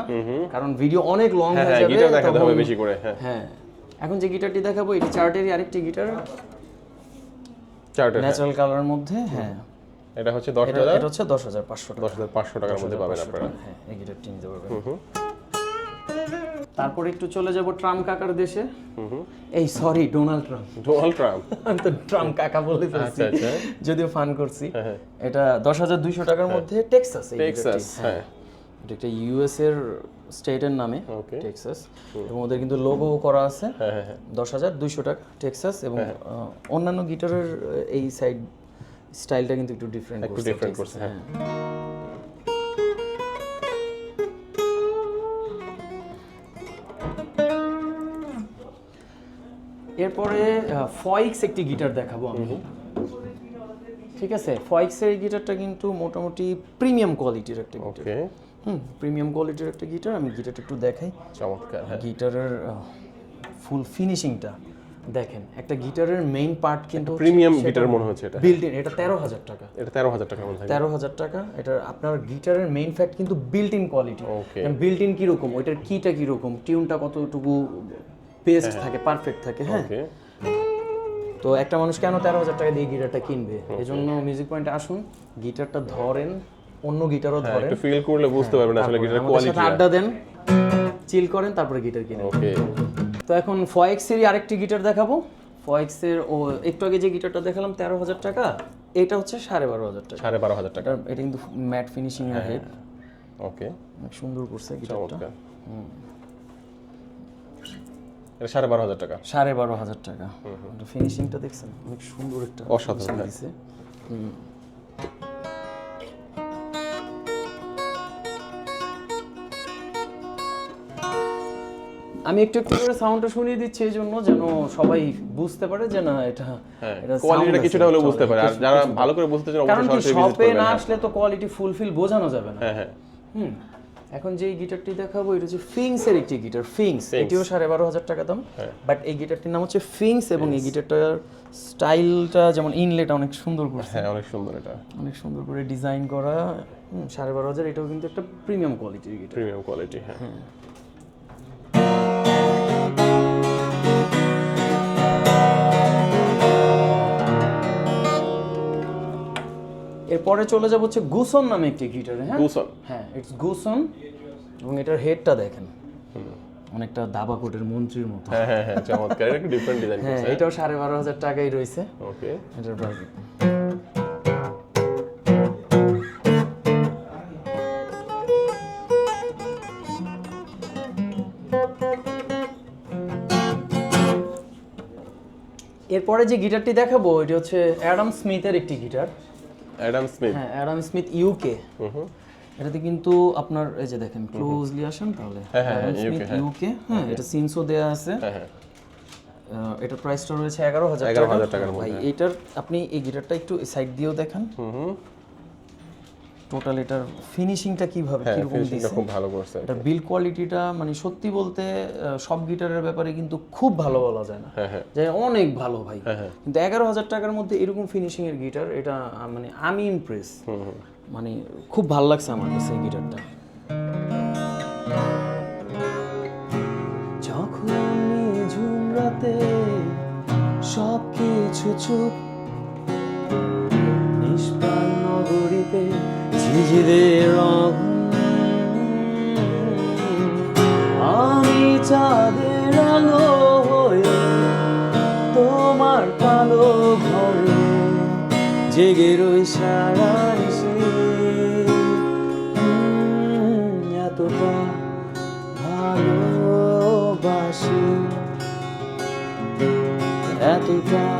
Speaker 1: কারণ ভিডিও অনেক লং
Speaker 2: হ্যাঁ
Speaker 1: হয়ে
Speaker 2: হ্যাঁ
Speaker 1: যাবে
Speaker 2: গিটার দেখাতে হবে বেশি করে হ্যাঁ।
Speaker 1: হ্যাঁ। এখন যে গিটারটি দেখাবো এটি চার্টেরই আরেকটি গিটার।
Speaker 2: চার্টের
Speaker 1: ন্যাচারাল কালারের মধ্যে হ্যাঁ।
Speaker 2: এটা হচ্ছে দশ
Speaker 1: এটা
Speaker 2: হাজার?
Speaker 1: এটা হচ্ছে দশ হাজার পাঁচশো টাকা।
Speaker 2: দশ হাজার পাঁচশো টাকার মধ্যে পাবেন আপনারা।
Speaker 1: হ্যাঁ এই গিটারটি নিতে পারবেন। তারপর একটু চলে যাব ট্রাম্প কাকার দেশে। এই sorry Donald Trump.
Speaker 2: Donald Trump.
Speaker 1: আমি তো ট্রাম্প কাকা বলে ফেলছি।
Speaker 2: আচ্ছা, আচ্ছা।
Speaker 1: যদিও ফান করছি। এটা দশ হাজার দুইশো টাকার মধ্যে টেক্সাস
Speaker 2: টেক্সাস হ্যাঁ।
Speaker 1: এটা একটা ইউএস এর স্টেটের নামে টেক্সাস এবং ওদের কিন্তু লোগো করা আছে।
Speaker 2: হ্যাঁ হ্যাঁ হ্যাঁ।
Speaker 1: দশ হাজার দুইশো টাকা টেক্সাস এবং অন্যান্য গিটারের এই সাইড স্টাইলটা কিন্তু একটু ডিফারেন্ট
Speaker 2: একটু different করছে, হ্যাঁ।
Speaker 1: এরপরে ফয়েক্স একটি গিটার দেখাবো আমি। ঠিক আছে? ফয়েক্সের গিটারটা কিন্তু মোটামুটি প্রিমিয়াম কোয়ালিটির একটা গিটার।
Speaker 2: ওকে।
Speaker 1: হুম প্রিমিয়াম কোয়ালিটির একটা গিটার। আমি গিটারটা একটু দেখাই।
Speaker 2: চমৎকার হ্যাঁ।
Speaker 1: গিটারের ফুল ফিনিশিংটা দেখেন। একটা গিটারের মেইন পার্ট কিন্তু
Speaker 2: প্রিমিয়াম গিটার মনে হচ্ছে এটা।
Speaker 1: বিল্ট ইন এটা তেরো হাজার টাকা।
Speaker 2: এটা তেরো হাজার টাকার মধ্যে থাকবে
Speaker 1: তেরো হাজার টাকা। এটা আপনার গিটারের মেইন ফ্যাক্ট কিন্তু built in quality. Built in কীরকম? ওইটার কিটা কীরকম? টিউনটা কতটুকু বেস্ট থাকে পারফেক্ট থাকে হ্যাঁ। তো একটা মানুষ কেন তেরো হাজার টাকা দিয়ে গিটারটা কিনবে? এজন্য মিউজিক পয়েন্টে আসুন গিটারটা ধরেন অন্য গিটারও ধরেন।
Speaker 2: একটু ফিল করলে বুঝতে পারবেন আসলে গিটার কোয়ালিটি
Speaker 1: আড্ডা দেন চিল করেন তারপরে গিটার কিনেন।
Speaker 2: ওকে
Speaker 1: তো এখন ফয়েক্সেরই আরেকটি গিটার দেখাবো। ফয়েক্সের ও একটু আগে যে গিটারটা দেখালাম তেরো হাজার টাকা এটা হচ্ছে সাড়ে বারো হাজার টাকা।
Speaker 2: সাড়ে বারো হাজার টাকা।
Speaker 1: এটা কিন্তু ম্যাট ফিনিশিং এর হেড
Speaker 2: ওকে
Speaker 1: সুন্দর করছে গিটারটা।
Speaker 2: সাড়ে বারো হাজার টাকা।
Speaker 1: সাড়ে বারো হাজার টাকা। ফিনিশিংটা দেখছেন? অনেক সুন্দর একটা
Speaker 2: অসাধারণ, হ্যাঁ।
Speaker 1: দিছে। আমি একটু একটু করে সাউন্ডটা শুনিয়ে দিচ্ছি এই জন্য যেন সবাই বুঝতে পারে যে না এটা
Speaker 2: হ্যাঁ
Speaker 1: এটা
Speaker 2: কোয়ালিটিটা কিছুটা হলেও বুঝতে পারে। আর যারা ভালো করে বুঝতে চান অবশ্যই
Speaker 1: শপে না
Speaker 2: হ্যাঁ।
Speaker 1: আসলে তো কোয়ালিটি ফুলফিল বোঝানো যাবে না।
Speaker 2: হ্যাঁ হ্যাঁ।
Speaker 1: হুম। এখন যে গিটারটি দেখাবো এটা হচ্ছে ফিংস এর একটি গিটার। ফিংস এটিও সাড়ে বারো হাজার টাকা দাম।
Speaker 2: হ্যাঁ।
Speaker 1: বাট এই গিটারটির নাম হচ্ছে ফিংস এবং এই গিটারটার স্টাইলটা যেমন ইনলেট অনেক সুন্দর করে
Speaker 2: হ্যাঁ অনেক সুন্দর এটা।
Speaker 1: অনেক সুন্দর করে ডিজাইন করা। সাড়ে বারো হাজার এটাও কিন্তু একটা প্রিমিয়াম কোয়ালিটির গিটার।
Speaker 2: প্রিমিয়াম কোয়ালিটি হ্যাঁ।
Speaker 1: এরপরে চলে যাব হচ্ছে গুসন নামে একটি গিটার হ্যাঁ?
Speaker 2: গুসন।
Speaker 1: হ্যাঁ ইটস গুসন এবং এটার হেডটা দেখেন। অনেকটা দাবা কোটের মন্ত্রীর মতো।
Speaker 2: হ্যাঁ হ্যাঁ হ্যাঁ চমৎকার একটু ডিফারেন্ট ডিজাইন
Speaker 1: হ্যাঁ এটাও সাড়ে বারো হাজার টাকাই রয়েছে।
Speaker 2: ওকে।
Speaker 1: এটার প্রাইস এরপরে যে গিটারটি দেখাবো এটি হচ্ছে অ্যাডাম স্মিথের একটি গিটার।
Speaker 2: অ্যাডাম স্মিথ
Speaker 1: হ্যাঁ অ্যাডাম স্মিথ ইউকে এটাতে কিন্তু আপনার এই যে দেখেন ক্লোজলি আসেন তাহলে।
Speaker 2: হ্যাঁ, হ্যাঁ, হ্যাঁ।
Speaker 1: ইউকে হ্যাঁ। এটা সিনসও দেয়া আছে।
Speaker 2: হ্যাঁ হ্যাঁ।
Speaker 1: এটার প্রাইসটা রয়েছে এগারো হাজার
Speaker 2: 11,000 টাকার
Speaker 1: ভাই
Speaker 2: মধ্যে।
Speaker 1: এটার আপনি এই গিটারটা একটু সাইড দিয়েও দেখেন।
Speaker 2: হুম।
Speaker 1: টোটাল এটার ফিনিশিংটা কীভাবে
Speaker 2: হ্যাঁ
Speaker 1: কীরকম দিছে?
Speaker 2: খুব ভালো করছে
Speaker 1: এটার বিল কোয়ালিটিটা মানে সত্যি বলতে সব গিটারের ব্যাপারে কিন্তু খুব ভালো বলা যায় না।
Speaker 2: হ্যাঁ হ্যাঁ।
Speaker 1: যে অনেক ভালো ভাই। কিন্তু এগারো হাজার টাকার মধ্যে এরকম ফিনিশিং এর গিটার এটা মানে আমি ইমপ্রেস মানে খুব ভালো লাগছে আমার কাছে এই গিটারটা যখন ঝুম রাতে সব কিছু চুপ আগুন। আমি চাঁদের আলো হয়ে তোমার কালো ঘরে জেগে রই সারা এতটা ভালোবাসি এতটা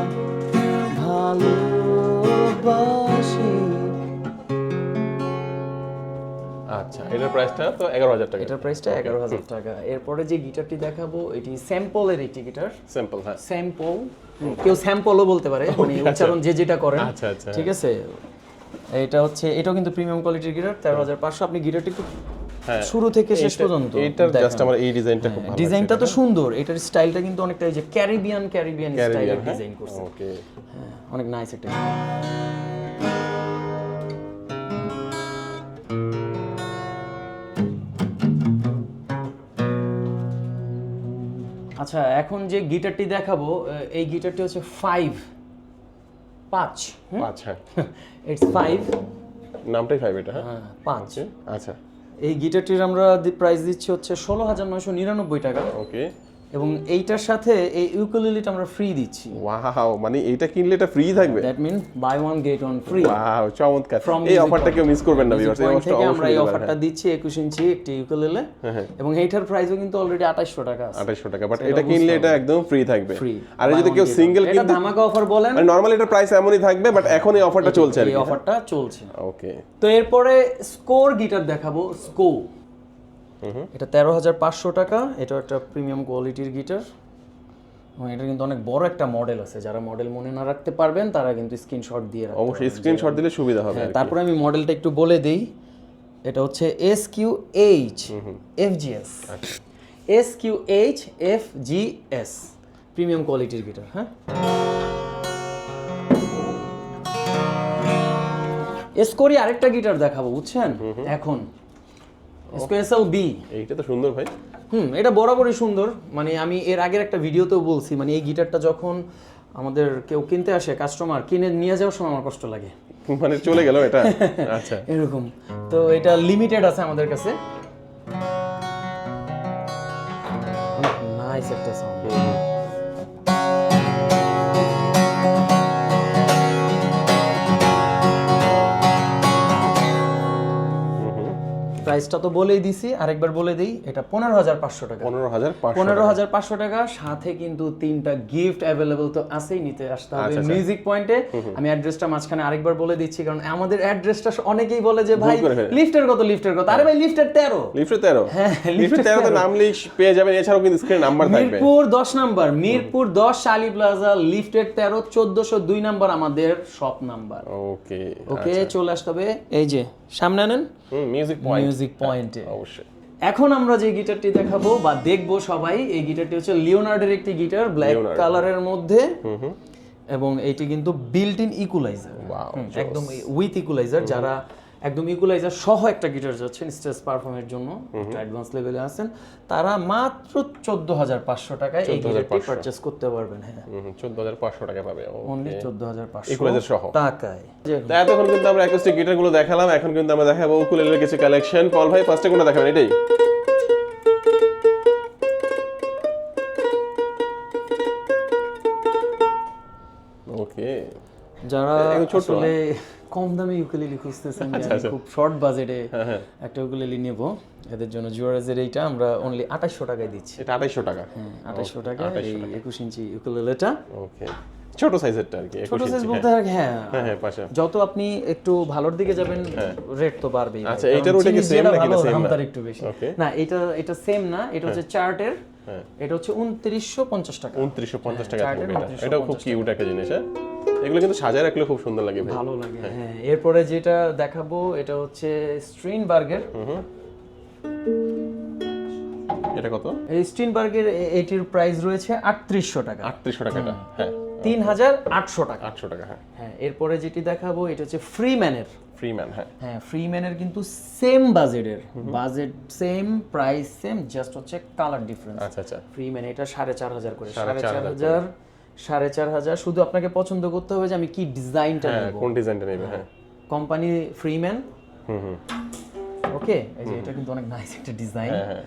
Speaker 2: প্রাইসটা তো এগারো হাজার টাকা।
Speaker 1: এটার প্রাইসটা এগারো হাজার টাকা। এরপরে যে গিটারটি দেখাবো এটি স্যাম্পলের একটি গিটার।
Speaker 2: সিম্পল হ্যাঁ।
Speaker 1: স্যাম্পল কেউ স্যাম্পলও বলতে পারে মানে উচ্চারণ যে যেটা করেন
Speaker 2: আচ্ছা, আচ্ছা।
Speaker 1: ঠিক আছে? এটা হচ্ছে এটাও কিন্তু প্রিমিয়াম কোয়ালিটির গিটার তেরো হাজার পাঁচশো। আপনি গিটারটি একটু
Speaker 2: হ্যাঁ।
Speaker 1: শুরু থেকে শেষ পর্যন্ত দেখান।
Speaker 2: জাস্ট আমার এই ডিজাইনটা খুব ভালো
Speaker 1: ডিজাইনটা তো সুন্দর। এটার স্টাইলটা কিন্তু অনেকটা এই যে ক্যারিবিয়ান ক্যারিবিয়ান স্টাইলের
Speaker 2: হ্যাঁ?
Speaker 1: ডিজাইন করছে।
Speaker 2: ওকে
Speaker 1: হ্যাঁ, অনেক নাইস একটা। আচ্ছা এখন যে গিটারটি দেখাবো এই গিটারটি হচ্ছে ফাইভ পাঁচ
Speaker 2: আচ্ছা
Speaker 1: ইটস ফাইভ
Speaker 2: নামটাই ফাইভ এটা হ্যাঁ?
Speaker 1: পাঁচ।
Speaker 2: আচ্ছা।
Speaker 1: এই গিটারটির আমরা প্রাইস দিচ্ছি হচ্ছে ষোলো হাজার নয়শো নিরানব্বই টাকা।
Speaker 2: ওকে
Speaker 1: এবং এইটার সাথে এই ইউকুলেলিটা আমরা ফ্রি দিচ্ছি।
Speaker 2: ওয়াও মানে এইটা কিনলে এটা ফ্রি থাকবে?
Speaker 1: That mean buy one get one free
Speaker 2: wow চমৎকার। এই অফারটা কেউ মিস করবেন না ভিউয়ার্স এই অফারটা
Speaker 1: আমরা এই অফারটা দিচ্ছি একুশ ইঞ্চি একটি ইউকুলেলে
Speaker 2: হ্যাঁ,
Speaker 1: এবং এইটার প্রাইসও কিন্তু অলরেডি আঠাশশো টাকা আছে।
Speaker 2: আঠাইশশো টাকা বাট এটা কিনলে এটা একদম ফ্রি থাকবে। আর যদি কেউ সিঙ্গেল কিনতে এটা
Speaker 1: ধামাকা অফার বলেন।
Speaker 2: মানে নরমালি এটার প্রাইস এমনই থাকবে বাট এখন এই অফারটা চলছে আর
Speaker 1: এই অফারটা চলছে।
Speaker 2: ওকে
Speaker 1: তো এরপরে স্কোর গিটার দেখাবো স্কো এটা তেরো হাজার পাঁচশো টাকা এটা একটা প্রিমিয়াম কোয়ালিটির গিটার এবং এটা কিন্তু অনেক বড় একটা মডেল আছে। যারা মডেল মনে না রাখতে পারবেন তারা কিন্তু স্ক্রিনশট দিয়ে
Speaker 2: অবশ্যই স্ক্রিনশট দিলে সুবিধা হবে
Speaker 1: তারপরে আমি মডেলটা একটু বলে দিই। এটা হচ্ছে S Q H F G S S Q H F G S premium কোয়ালিটির গিটার হ্যাঁ? এসকোরি আরেকটা গিটার দেখাবো বুঝছেন? এখন বি
Speaker 2: এইটা তো সুন্দর ভাই।
Speaker 1: হুম এটা বরাবরই সুন্দর। মানে আমি এর আগের একটা ভিডিওতেও বলছি মানে এই গিটারটা যখন আমাদের কেউ কিনতে আসে কাস্টমার কিনে নিয়ে যাওয়ার সময় আমার কষ্ট লাগে।
Speaker 2: মানে চলে গেল এটা? আচ্ছা।
Speaker 1: এরকম। তো এটা লিমিটেড আছে আমাদের কাছে। নাইস একটা প্রাইসটা তো বলেই দিছি আরেকবার বলে দিই এটা পনেরো হাজার পাঁচশো টাকা।
Speaker 2: পনেরো হাজার
Speaker 1: পনেরো হাজার পাঁচশো টাকা সাথে কিন্তু তিনটা গিফট অ্যাভেলেবল তো আছেই নিতে আসতে হবে
Speaker 2: আচ্ছা, আচ্ছা।
Speaker 1: মিউজিক পয়েন্টে আমি অ্যাড্রেসটা মাঝখানে আরেকবার বলে দিচ্ছি কারণ আমাদের অ্যাড্রেসটা অনেকেই বলে যে ভাই লিফটের কত লিফটের কত? আরে ভাই লিফটের তেরো।
Speaker 2: লিফটে তেরো।
Speaker 1: হ্যাঁ,
Speaker 2: লিফটে
Speaker 1: লিফটে
Speaker 2: তেরোতে
Speaker 1: তেরো।
Speaker 2: নামলেই পেয়ে যাবেন এছাড়াও কিন্তু স্ক্রিনে নাম্বার থাকবে।
Speaker 1: মিরপুর দশ নাম্বার মিরপুর দশ শালি প্লাজা লিফটের তেরো চোদ্দশো দুই নাম্বার আমাদের শপ নাম্বার।
Speaker 2: ওকে
Speaker 1: ওকে চলে আসতে হবে এই যে সামনে আনেন?
Speaker 2: মিউজিক পয়েন্ট
Speaker 1: মিউজিক পয়েন্টে
Speaker 2: অবশ্যই।
Speaker 1: এখন আমরা যে গিটারটি দেখাবো বা দেখব সবাই এই গিটারটি হচ্ছে লিওনার্ডের একটি গিটার ব্ল্যাক
Speaker 2: কালার
Speaker 1: কালারের মধ্যে। এবং এটি কিন্তু বিল্ট ইন ইকুলাইজার একদম উইথ ইকুলাইজার যারা একদম ইকুলাইজার সহ একটা গিটার যাচ্ছেন স্টেজ পারফর্মের জন্য একটু অ্যাডভান্স লেভেলে আছেন। তারা মাত্র চোদ্দ হাজার পাঁচশো টাকায় এই গিটারটি পারচেস করতে পারবেন হ্যাঁ।
Speaker 2: চোদ্দ হাজার পাঁচশো টাকা পাবে
Speaker 1: অনলি চোদ্দ হাজার পাঁচশো
Speaker 2: ইকুলাইজার সহ।
Speaker 1: টাকায়।
Speaker 2: এতক্ষণ কিন্তু আমরা অ্যাকুস্টিক গিটারগুলো দেখালাম এখন কিন্তু আমরা দেখাবো উকুলেলের কিছু কালেকশন পল ভাই ফার্স্টে কোনটা দেখাবেন? এটাই।
Speaker 1: যারা আসলে কম দামে ইউকেলেলি খুঁজতেছেন খুব শর্ট বাজেটে একটা ইউকেলেলি নেব। এদের জন্য জুয়ারেজের এইটা আমরা অনলি আঠাশশো টাকায় দিচ্ছি।
Speaker 2: এটা আঠাইশশো টাকা?
Speaker 1: আঠাশশো টাকা এই একুশ ইঞ্চি ইউকেলেলেটা
Speaker 2: ওকে ছোট সাইজেরটা আর কি
Speaker 1: ছোট সাইজ বলতে আর হ্যাঁ।
Speaker 2: হ্যাঁ হ্যাঁ পাশে।
Speaker 1: যত আপনি একটু ভালোর দিকে যাবেন রেট তো বাড়বেই
Speaker 2: আচ্ছা, এইটার ওটা কি
Speaker 1: যেটা
Speaker 2: নাকি না
Speaker 1: দাম
Speaker 2: না?
Speaker 1: একটু বেশি। না এটা এটা সেম না এটা হচ্ছে চার্টের
Speaker 2: হ্যাঁ।
Speaker 1: এটা হচ্ছে উনত্রিশশো পঞ্চাশ টাকা।
Speaker 2: উনত্রিশশো পঞ্চাশ টাকা এটা। খুব কিউট একটা জিনিস হ্যাঁ। এগুলো কিন্তু সাজায় রাখলে খুব সুন্দর লাগে
Speaker 1: ভালো লাগে হ্যাঁ। এরপরে যেটা দেখাবো এটা হচ্ছে স্ট্রিন বার্গের
Speaker 2: এটা কত?
Speaker 1: এই স্ট্রিন বার্গের এটির প্রাইস রয়েছে আটত্রিশশো টাকা।
Speaker 2: আটত্রিশশো টাকাটা হ্যাঁ।
Speaker 1: তিন হাজার আটশো টাকা।
Speaker 2: আটশো টাকা হ্যাঁ।
Speaker 1: হ্যাঁ এরপরে যেটি দেখাবো এটা হচ্ছে ফ্রি ম্যানের
Speaker 2: ফ্রি ম্যান হ্যাঁ।
Speaker 1: হ্যাঁ ফ্রি ম্যানের কিন্তু সেম বাজেটের। Budget same price same just হচ্ছে কালার ডিফারেন্স।
Speaker 2: আচ্ছা আচ্ছা।
Speaker 1: ফ্রি ম্যান এটা সাড়ে চার হাজার করে।
Speaker 2: সাড়ে চার হাজার
Speaker 1: সাড়ে চার হাজার। শুধু আপনাকে পছন্দ করতে হবে যে আমি কি ডিজাইনটা
Speaker 2: হ্যাঁ
Speaker 1: নেব।
Speaker 2: কোন ডিজাইনটা নেবে হ্যাঁ।
Speaker 1: Company free man
Speaker 2: hmm hmm.
Speaker 1: ওকে এই যে এটা কিন্তু অনেক নাইস একটা ডিজাইন
Speaker 2: হ্যাঁ হ্যাঁ।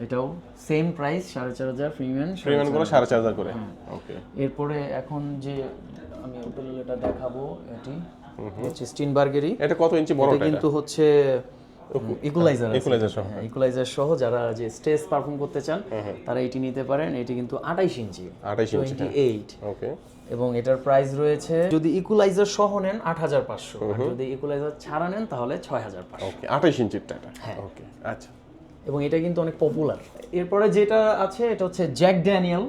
Speaker 1: এটাও সেম প্রাইস সাড়ে চার হাজার ফ্রি ম্যান
Speaker 2: ফ্রি গুলো সাড়ে চার হাজার করে। ওকে।
Speaker 1: এরপরে এখন যে আমি এটা দেখাবো এটি হচ্ছে স্টিনবার্গেরই
Speaker 2: এটা কত ইঞ্চি বড়টা এটা?
Speaker 1: কিন্তু হচ্ছে ইকুলাইজার
Speaker 2: equalizer সহ,
Speaker 1: ইকুলাইজার সহ যারা যে স্টেজ পারফর্ম করতে চান তারা এটি নিতে পারেন। এটি কিন্তু আঠাইশ ইঞ্চি।
Speaker 2: 28 ইঞ্চি,
Speaker 1: টোয়েন্টি এইট
Speaker 2: ওকে
Speaker 1: এবং এটার প্রাইস রয়েছে যদি ইকুলাইজার সহ নেন আট হাজার পাঁচশো। আর যদি ইকুলাইজার ছাড়া নেন তাহলে ছয় হাজার পাঁচশো।
Speaker 2: ওকে আঠাশ ইঞ্চিরটা এটা
Speaker 1: হ্যাঁ।
Speaker 2: ওকে আচ্ছা।
Speaker 1: এবং এটা কিন্তু অনেক পপুলার এরপরে যেটা আছে এটা হচ্ছে জ্যাক ড্যানিয়েল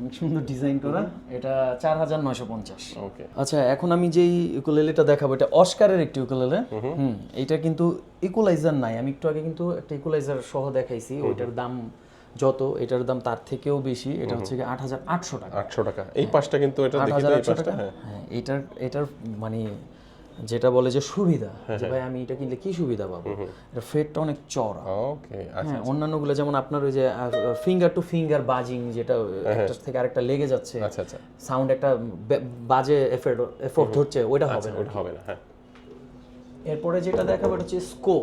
Speaker 1: অনেক সুন্দর ডিজাইন করা। এটা চার হাজার নয়শো পঞ্চাশ।
Speaker 2: ওকে
Speaker 1: আচ্ছা এখন আমি যেই ইকুলেলেটা দেখাবো এটা অস্কারের একটি ইকুলেলে হুম এটা কিন্তু ইকুলাইজার নাই। আমি একটু আগে কিন্তু একটা ইকুলাইজার সহ দেখাইছি। ওইটার দাম যত এটার দাম তার থেকেও বেশি। এটা হচ্ছে আট হাজার আটশো টাকা।
Speaker 2: আটশো টাকা। এই পাশটা কিন্তু এটা দেখি
Speaker 1: হাজার আটশো টাকা।
Speaker 2: হ্যাঁ।
Speaker 1: হ্যাঁ এটার এটার মানে যেটা বলে যে সুবিধা যে ভাই আমি এটা কিনলে কি সুবিধা পাবো? এটা ফেটটা অনেক চড়া
Speaker 2: ওকে আচ্ছা
Speaker 1: হ্যাঁ অন্যান্যগুলো যেমন আপনার ওই যে ফিঙ্গার টু ফিঙ্গার বাজিং যেটা একটা থেকে আরেকটা লেগে যাচ্ছে
Speaker 2: আচ্ছা আচ্ছা।
Speaker 1: সাউন্ড একটা বাজে এফেক্ট এফোর্ট হচ্ছে ওইটা হবে না।
Speaker 2: ওটা হবে না হ্যাঁ।
Speaker 1: এরপরে যেটা দেখাবো এটা হচ্ছে স্কো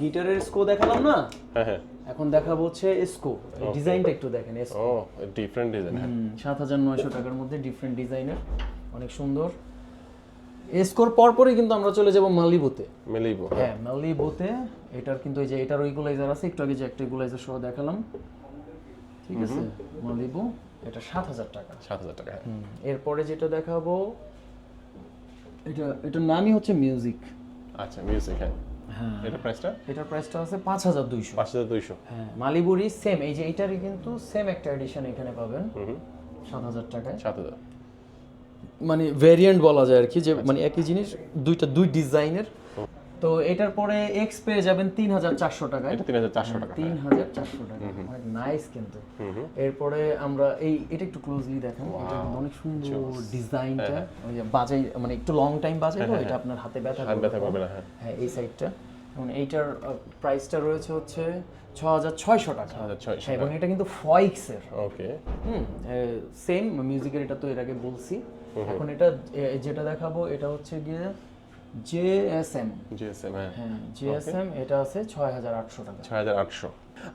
Speaker 1: গিটারের স্কো দেখালাম না?
Speaker 2: হ্যাঁ হ্যাঁ।
Speaker 1: এখন দেখাবো হচ্ছে স্কো ডিজাইনটা একটু দেখেন
Speaker 2: ও ডিফারেন্ট ডিজাইন হ্যাঁ।
Speaker 1: সাত হাজার নয়শো টাকার মধ্যে ডিফারেন্ট ডিজাইনের অনেক সুন্দর। এসকোর পরপরই কিন্তু আমরা চলে যাব মালিবুতে।
Speaker 2: মিলিবো হ্যাঁ।
Speaker 1: হ্যাঁ মালিবুতে। এটার কিন্তু এই যে এটারও ইকুলাইজার আছে একটু আগে যে একটা ইকুলাইজার সহ দেখালাম। ঠিক আছে? মালিবু এটা সাত হাজার টাকা।
Speaker 2: সাত হাজার টাকা হ্যাঁ।
Speaker 1: এরপরে যেটা দেখাবো এটা এটার নামই হচ্ছে মিউজিক।
Speaker 2: আচ্ছা মিউজিক হ্যাঁ।
Speaker 1: হ্যাঁ।
Speaker 2: এটা প্রাইসটা
Speaker 1: এটার প্রাইসটা আছে পাঁচ হাজার দুইশো।
Speaker 2: পাঁচ হাজার দুইশো।
Speaker 1: হ্যাঁ মালিবুরি সেম এই যে এইটারই কিন্তু সেম একটা এডিশন এখানে পাবেন। সাত হাজার টাকায়।
Speaker 2: সাত হাজার।
Speaker 1: মানে ভেরিয়েন্ট বলা যায় আর কি যে মানে একই জিনিস দুইটা দুই ডিজাইনের। তো এটার পরে এক্স পেয়ে যাবেন তিন হাজার চারশো টাকায়
Speaker 2: এটা তিন হাজার চারশো টাকা
Speaker 1: তিন হাজার চারশো টাকা। অনেক নাইস কিন্তু। এরপরে আমরা এই এটা একটু ক্লোজলি দেখেন এটা অনেক সুন্দর ডিজাইনটা। ওই যে বাজাই মানে একটু লং টাইম বাজাইলো এটা আপনার হাতে ব্যথা করবে
Speaker 2: না। হ্যাঁ।
Speaker 1: হ্যাঁ এই সাইডটা এবং এইটার প্রাইসটা রয়েছে হচ্ছে ছ হাজার ছয়শো টাকা। হ্যাঁ, এবং এটা কিন্তু ফয়েক্সের
Speaker 2: ওকে
Speaker 1: হুম সেম মিউজিকের এটা তো এর আগে বলছি। এখন এটা যেটা দেখাবো এটা হচ্ছে গিয়ে জেএসএম
Speaker 2: জেএসএম হ্যাঁ।
Speaker 1: হ্যাঁ জেএসএম এটা আছে ছয় হাজার আটশো টাকা।
Speaker 2: ছয় হাজার আটশো।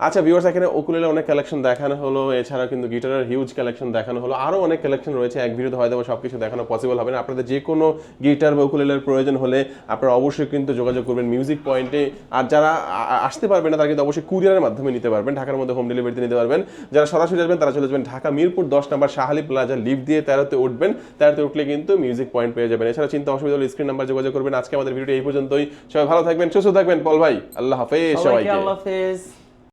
Speaker 2: আচ্ছা ভিউয়ার্স এখানে ওকুলেলে অনেক কালেকশন দেখানো হলো এছাড়া কিন্তু গিটারের হিউজ কালেকশন দেখানো হলো আরও অনেক কালেকশন রয়েছে এক ভিডিওতে হয়তো সব কিছু দেখানো পসিবল হবে না। আপনাদের যে কোনো গিটার বা উকুলেলের প্রয়োজন হলে আপনারা অবশ্যই কিন্তু যোগাযোগ করবেন মিউজিক পয়েন্টে আর যারা আসতে পারবেন না তারা কিন্তু অবশ্যই কুরিয়ারের মাধ্যমে নিতে পারবেন ঢাকার মধ্যে হোম ডেলিভারিতে নিতে পারবেন। যারা সরাসরি আসবেন তারা চলে যাবেন ঢাকা মিরপুর দশ নম্বর শাহালি প্লাজা লিফট দিয়ে তেরোতে উঠবেন। তেরোতে উঠলে কিন্তু মিউজিক পয়েন্ট পেয়ে যাবেন। এছাড়া চিন্তা অসুবিধা হলে স্ক্রিন নাম্বার যোগাযোগ করবেন। আজকে আমাদের ভিডিও এই পর্যন্তই। সবাই ভালো থাকবেন সুস্থ থাকবেন। পল ভাই আল্লাহ হাফেজ সবাইকে।
Speaker 1: আল্লাহ হাফেজ।